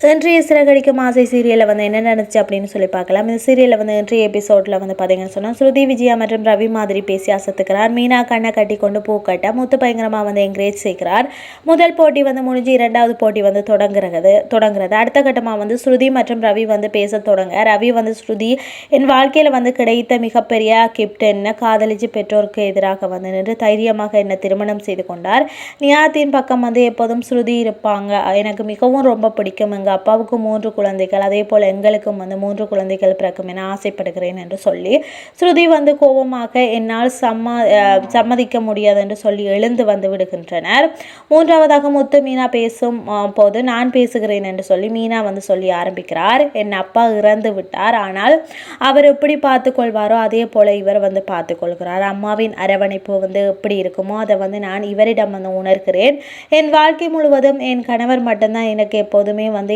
இன்றைய சிறகடிக்கும் ஆசை சீரியலில் வந்து என்ன நடந்துச்சு அப்படின்னு சொல்லி பார்க்கலாம். இந்த சீரியலில் வந்து இன்றைய எபிசோடில் வந்து பார்த்தீங்கன்னு சொன்னால் ஸ்ருதி விஜயா மற்றும் ரவி மாதிரி பேசி அசத்துக்கிறார். மீனா கண்ணை கட்டி கொண்டு பூ கட்ட முத்து பயங்கரமாக வந்து என்கரேஜ் செய்கிறார். முதல் போட்டி வந்து முடிஞ்சு இரண்டாவது போட்டி வந்து தொடங்குறது தொடங்குறது. அடுத்த கட்டமாக வந்து ஸ்ருதி மற்றும் ரவி வந்து பேச தொடங்க. ரவி வந்து ஸ்ருதி என் வாழ்க்கையில் வந்து கிடைத்த மிகப்பெரிய கிப்டன் என்ன? காதலிச்சு பெற்றோருக்கு எதிராக வந்து நின்று தைரியமாக என்னை திருமணம் செய்து கொண்டார். நியாத்தின் பக்கம் வந்து எப்போதும் ஸ்ருதி இருப்பாங்க. எனக்கு மிகவும் ரொம்ப பிடிக்கும் எங்கள் அப்பாவுக்கு மூன்று குழந்தைகள் அதே போல் எங்களுக்கும் வந்து மூன்று குழந்தைகள் பிறக்கும் என ஆசைப்படுகிறேன் என்று சொல்லி ஸ்ருதி வந்து கோபமாக என்னால் சம்ம சம்மதிக்க முடியாது என்று சொல்லி எழுந்து வந்து விடுகின்றனர். மூன்றாவதாக முத்து மீனா பேசும் போது நான் பேசுகிறேன் என்று சொல்லி மீனா வந்து சொல்லி ஆரம்பிக்கிறார். என் அப்பா இறந்து விட்டார். ஆனால் அவர் எப்படி பார்த்து கொள்வாரோ அதே போல் இவர் வந்து பார்த்து கொள்கிறார். அம்மாவின் அரவணைப்பு வந்து எப்படி இருக்குமோ அதை வந்து நான் இவரிடம் வந்து உணர்கிறேன். என் வாழ்க்கை முழுவதும் என் கணவர் மட்டும்தான் எனக்கு எப்போதுமே வந்து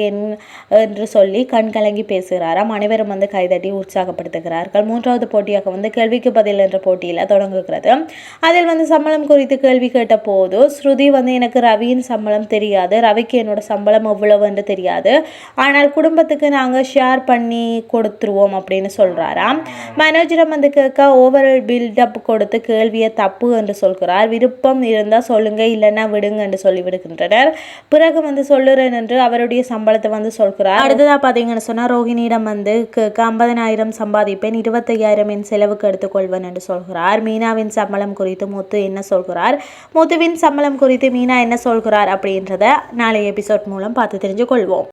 என்று சொல்லி கண் கலங்கி பேசுகிறாராம். அனைவரும் வந்து கைதட்டி உற்சாகப்படுத்துகிறார்கள். மூன்றாவது போட்டியாக வந்து கேள்விக்கு பதில் என்ற போட்டியில் தொடங்குகிறது. அதில் வந்து சம்பளம் குறித்து கேள்வி கேட்ட போது ஸ்ருதி வந்து எனக்கு ரவியின் சம்பளம் தெரியாது. ரவிக்கு என்னோட சம்பளம் எவ்வளவு என்று தெரியாது. ஆனால் குடும்பத்துக்கு நாங்கள் ஷேர் பண்ணி கொடுத்துருவோம் அப்படின்னு சொல்கிறாராம் மனோஜிடம் வந்து கேட்க ஓவரால் பில்டப் கொடுத்து கேள்வியை தப்பு என்று சொல்கிறார். விருப்பம் இருந்தால் சொல்லுங்க இல்லைன்னா விடுங்க என்று சொல்லி விடுகின்றனர் பிறகு வந்து சொல்லுறேன் என்று அவருடைய சம்பளம் சம்பளத்தை வந்து சொல்கிறார். அடுத்ததாக பார்த்தீங்கன்னு சொன்னால் ரோஹிணியிடம் வந்து ஐம்பதனாயிரம் சம்பாதிப்பேன் இருபத்தையாயிரம் என் செலவுக்கு எடுத்துக்கொள்வேன் என்று சொல்கிறார். மீனாவின் சம்பளம் குறித்து முத்து என்ன சொல்கிறார்? முத்துவின் சம்பளம் குறித்து மீனா என்ன சொல்கிறார் அப்படின்றத நாளைய எபிசோட் மூலம் பார்த்து தெரிஞ்சு கொள்வோம்.